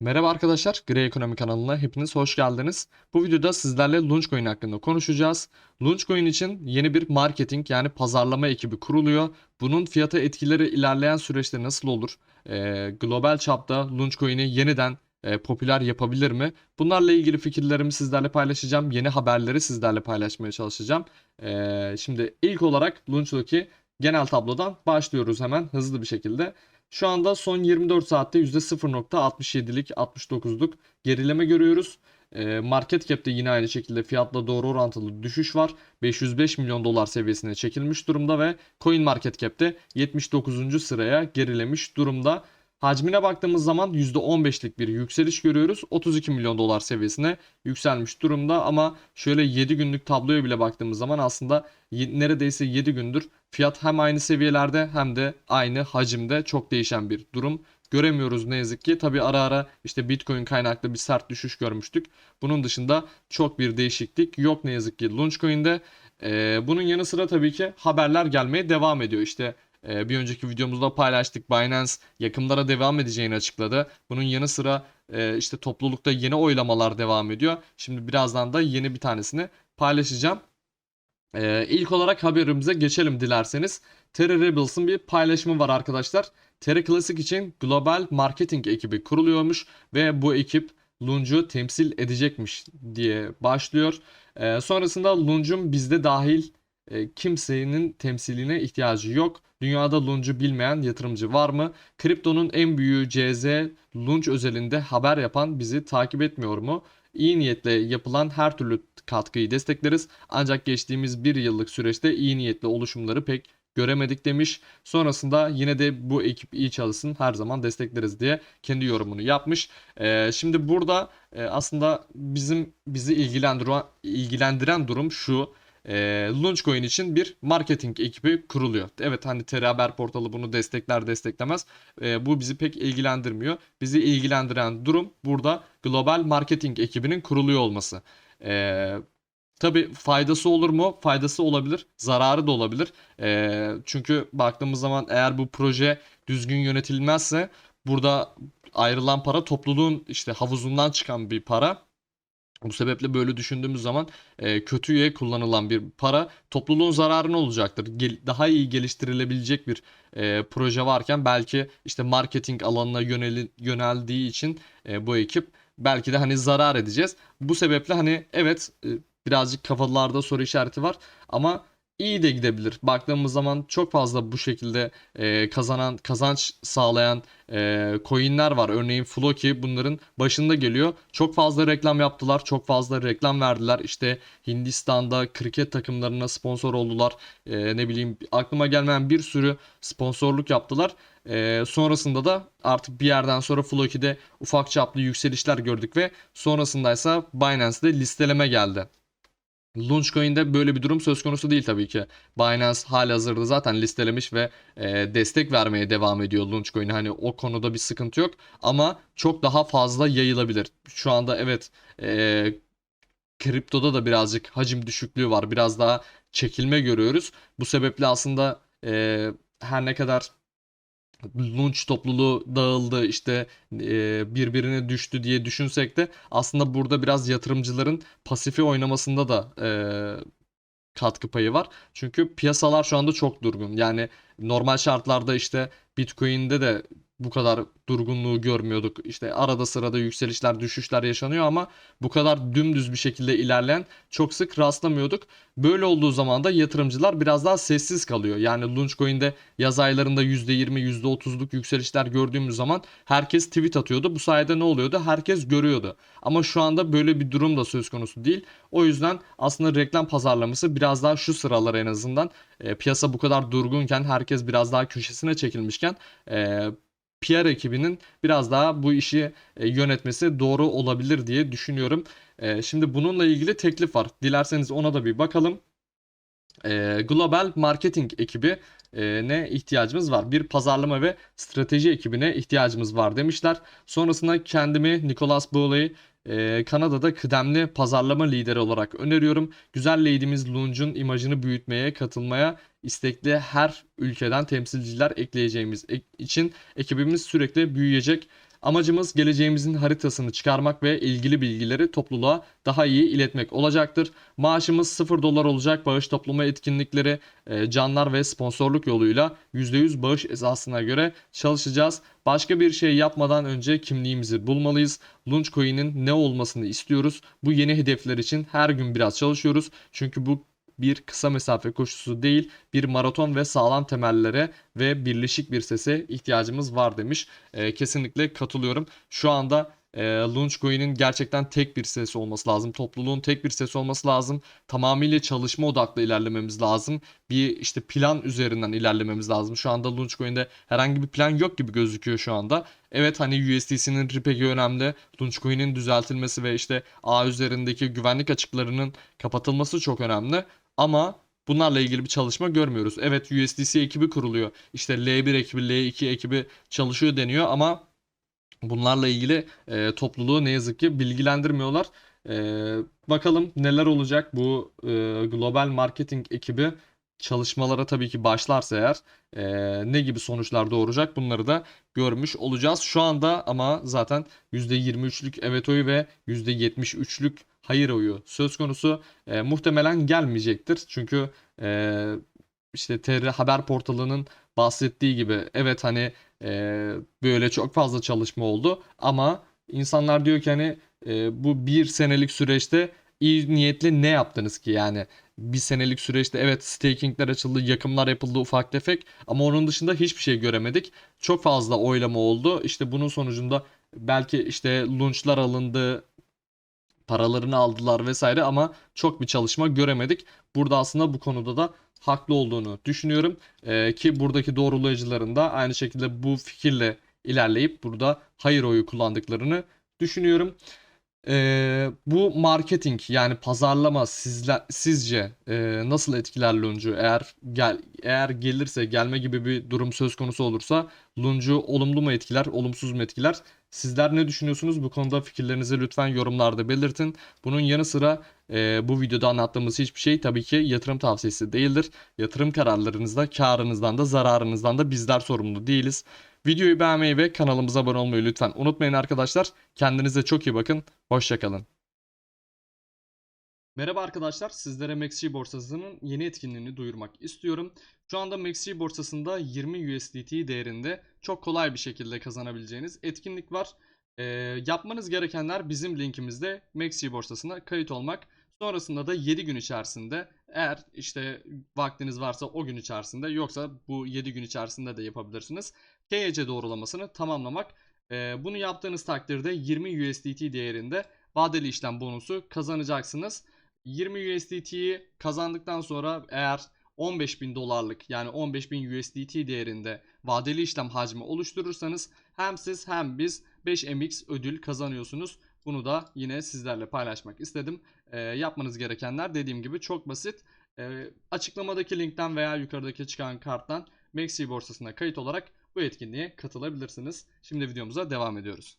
Merhaba arkadaşlar, Grey Ekonomi kanalına hepiniz hoş geldiniz. Bu videoda sizlerle Launchcoin hakkında konuşacağız. Launchcoin için yeni bir marketing yani pazarlama ekibi kuruluyor. Bunun fiyata etkileri ilerleyen süreçte nasıl olur? Ee, global çapta Launchcoin'i yeniden e, popüler yapabilir mi? Bunlarla ilgili fikirlerimi sizlerle paylaşacağım. Yeni haberleri sizlerle paylaşmaya çalışacağım. Ee, şimdi ilk olarak Launch'daki genel tablodan başlıyoruz hemen hızlı bir şekilde. Şu anda son 24 saatte %0.67'lik 69'luk gerileme görüyoruz. Ee, Market cap'te yine aynı şekilde fiyatla doğru orantılı düşüş var. 505 milyon dolar seviyesine çekilmiş durumda ve Coin Market Cap'te 79. sıraya gerilemiş durumda. Hacmine baktığımız zaman %15'lik bir yükseliş görüyoruz. 32 milyon dolar seviyesine yükselmiş durumda ama şöyle 7 günlük tabloya bile baktığımız zaman aslında neredeyse 7 gündür fiyat hem aynı seviyelerde hem de aynı hacimde çok değişen bir durum göremiyoruz ne yazık ki. Tabi ara ara işte Bitcoin kaynaklı bir sert düşüş görmüştük. Bunun dışında çok bir değişiklik yok ne yazık ki Launchcoin'de. Ee, bunun yanı sıra tabii ki haberler gelmeye devam ediyor. İşte bir önceki videomuzda paylaştık. Binance yakımlara devam edeceğini açıkladı. Bunun yanı sıra e, işte toplulukta yeni oylamalar devam ediyor. Şimdi birazdan da yeni bir tanesini paylaşacağım. Ee, ilk olarak haberimize geçelim dilerseniz. Terra Rebels'ın bir paylaşımı var arkadaşlar. Terra Classic için global marketing ekibi kuruluyormuş ve bu ekip Lunge'u temsil edecekmiş diye başlıyor. Ee, sonrasında Lunge'un bizde dahil e, kimsenin temsiline ihtiyacı yok. Dünyada Lunge'u bilmeyen yatırımcı var mı? Kriptonun en büyüğü CZ Lunge özelinde haber yapan bizi takip etmiyor mu? İyi niyetle yapılan her türlü katkıyı destekleriz. Ancak geçtiğimiz bir yıllık süreçte iyi niyetli oluşumları pek göremedik demiş. Sonrasında yine de bu ekip iyi çalışsın her zaman destekleriz diye kendi yorumunu yapmış. Ee, şimdi burada e, aslında bizim bizi ilgilendiren, ilgilendiren durum şu. E, Launchcoin için bir marketing ekibi kuruluyor. Evet hani TR Haber portalı bunu destekler desteklemez. E, bu bizi pek ilgilendirmiyor. Bizi ilgilendiren durum burada global marketing ekibinin kuruluyor olması. E, tabii faydası olur mu? Faydası olabilir. Zararı da olabilir. E, çünkü baktığımız zaman eğer bu proje düzgün yönetilmezse burada ayrılan para topluluğun işte havuzundan çıkan bir para. Bu sebeple böyle düşündüğümüz zaman e, kötüye kullanılan bir para topluluğun zararına olacaktır. Gel- daha iyi geliştirilebilecek bir e, proje varken belki işte marketing alanına yöneli- yöneldiği için e, bu ekip belki de hani zarar edeceğiz. Bu sebeple hani evet e, birazcık kafalarda soru işareti var ama iyi de gidebilir. Baktığımız zaman çok fazla bu şekilde e, kazanan kazanç sağlayan e, coinler var. Örneğin Floki bunların başında geliyor. Çok fazla reklam yaptılar. Çok fazla reklam verdiler. İşte Hindistan'da kriket takımlarına sponsor oldular. E, ne bileyim aklıma gelmeyen bir sürü sponsorluk yaptılar. E, sonrasında da artık bir yerden sonra Floki'de ufak çaplı yükselişler gördük ve sonrasındaysa Binance'de listeleme geldi. Launchcoin'de böyle bir durum söz konusu değil tabii ki. Binance halihazırda zaten listelemiş ve e, destek vermeye devam ediyor Launchcoin'e. Hani o konuda bir sıkıntı yok ama çok daha fazla yayılabilir. Şu anda evet e, kriptoda da birazcık hacim düşüklüğü var. Biraz daha çekilme görüyoruz. Bu sebeple aslında e, her ne kadar Lunch topluluğu dağıldı işte e, birbirine düştü diye düşünsek de aslında burada biraz yatırımcıların pasifi oynamasında da e, katkı payı var. Çünkü piyasalar şu anda çok durgun. Yani normal şartlarda işte Bitcoin'de de bu kadar durgunluğu görmüyorduk. İşte arada sırada yükselişler, düşüşler yaşanıyor ama bu kadar dümdüz bir şekilde ilerleyen çok sık rastlamıyorduk. Böyle olduğu zaman da yatırımcılar biraz daha sessiz kalıyor. Yani Launchcoin'de yaz aylarında %20, %30'luk yükselişler gördüğümüz zaman herkes tweet atıyordu. Bu sayede ne oluyordu? Herkes görüyordu. Ama şu anda böyle bir durum da söz konusu değil. O yüzden aslında reklam pazarlaması biraz daha şu sıralar en azından e, piyasa bu kadar durgunken herkes biraz daha köşesine çekilmişken e, PR ekibinin biraz daha bu işi e, yönetmesi doğru olabilir diye düşünüyorum. E, şimdi bununla ilgili teklif var. Dilerseniz ona da bir bakalım. E, Global Marketing ekibi ne ihtiyacımız var? Bir pazarlama ve strateji ekibine ihtiyacımız var demişler. Sonrasında kendimi Nicholas Bowley Kanada'da kıdemli pazarlama lideri olarak öneriyorum. Güzel Lady'miz Lunge'un imajını büyütmeye, katılmaya istekli her ülkeden temsilciler ekleyeceğimiz ek- için ekibimiz sürekli büyüyecek. Amacımız geleceğimizin haritasını çıkarmak ve ilgili bilgileri topluluğa daha iyi iletmek olacaktır. Maaşımız 0 dolar olacak. Bağış toplama etkinlikleri, e, canlar ve sponsorluk yoluyla %100 bağış esasına göre çalışacağız. Başka bir şey yapmadan önce kimliğimizi bulmalıyız. Launchcoin'in ne olmasını istiyoruz. Bu yeni hedefler için her gün biraz çalışıyoruz. Çünkü bu bir kısa mesafe koşusu değil, bir maraton ve sağlam temellere ve birleşik bir sese ihtiyacımız var demiş. E, kesinlikle katılıyorum. Şu anda e, Launchcoin'in gerçekten tek bir sesi olması lazım. Topluluğun tek bir sesi olması lazım. Tamamıyla çalışma odaklı ilerlememiz lazım. Bir işte plan üzerinden ilerlememiz lazım. Şu anda Launchcoin'de herhangi bir plan yok gibi gözüküyor şu anda. Evet hani USDC'nin RPG'i önemli. Launchcoin'in düzeltilmesi ve işte ağ üzerindeki güvenlik açıklarının kapatılması çok önemli. Ama bunlarla ilgili bir çalışma görmüyoruz. Evet USDC ekibi kuruluyor. İşte L1 ekibi, L2 ekibi çalışıyor deniyor ama bunlarla ilgili e, topluluğu ne yazık ki bilgilendirmiyorlar. E, bakalım neler olacak bu e, global marketing ekibi çalışmalara tabii ki başlarsa eğer e, ne gibi sonuçlar doğuracak bunları da görmüş olacağız. Şu anda ama zaten %23'lük evet oyu ve %73'lük hayır oyu söz konusu. E, muhtemelen gelmeyecektir. Çünkü e, işte TR Haber Portalı'nın bahsettiği gibi evet hani e, böyle çok fazla çalışma oldu ama insanlar diyor ki hani e, bu bir senelik süreçte iyi niyetli ne yaptınız ki yani bir senelik süreçte evet stakingler açıldı, yakımlar yapıldı ufak tefek ama onun dışında hiçbir şey göremedik. Çok fazla oylama oldu. İşte bunun sonucunda belki işte lunchlar alındı, paralarını aldılar vesaire ama çok bir çalışma göremedik. Burada aslında bu konuda da haklı olduğunu düşünüyorum. Ee, ki buradaki doğrulayıcıların da aynı şekilde bu fikirle ilerleyip burada hayır oyu kullandıklarını düşünüyorum. Ee, bu marketing yani pazarlama sizler sizce e, nasıl etkiler Lunch'u? Eğer gel eğer gelirse gelme gibi bir durum söz konusu olursa Lunch'u olumlu mu etkiler, olumsuz mu etkiler? Sizler ne düşünüyorsunuz? Bu konuda fikirlerinizi lütfen yorumlarda belirtin. Bunun yanı sıra e, bu videoda anlattığımız hiçbir şey tabii ki yatırım tavsiyesi değildir. Yatırım kararlarınızda karınızdan da zararınızdan da bizler sorumlu değiliz. Videoyu beğenmeyi ve kanalımıza abone olmayı lütfen unutmayın arkadaşlar. Kendinize çok iyi bakın. Hoşçakalın. Merhaba arkadaşlar, sizlere MaxG borsasının yeni etkinliğini duyurmak istiyorum. Şu anda MaxG borsasında 20 USDT değerinde çok kolay bir şekilde kazanabileceğiniz etkinlik var. Ee, yapmanız gerekenler bizim linkimizde MaxG borsasına kayıt olmak. Sonrasında da 7 gün içerisinde eğer işte vaktiniz varsa o gün içerisinde yoksa bu 7 gün içerisinde de yapabilirsiniz. KYC doğrulamasını tamamlamak. Ee, bunu yaptığınız takdirde 20 USDT değerinde vadeli işlem bonusu kazanacaksınız. 20 USDT'yi kazandıktan sonra eğer 15.000 dolarlık yani 15.000 USDT değerinde vadeli işlem hacmi oluşturursanız hem siz hem biz 5MX ödül kazanıyorsunuz. Bunu da yine sizlerle paylaşmak istedim. E, yapmanız gerekenler dediğim gibi çok basit. E, açıklamadaki linkten veya yukarıdaki çıkan karttan Maxi borsasına kayıt olarak bu etkinliğe katılabilirsiniz. Şimdi videomuza devam ediyoruz.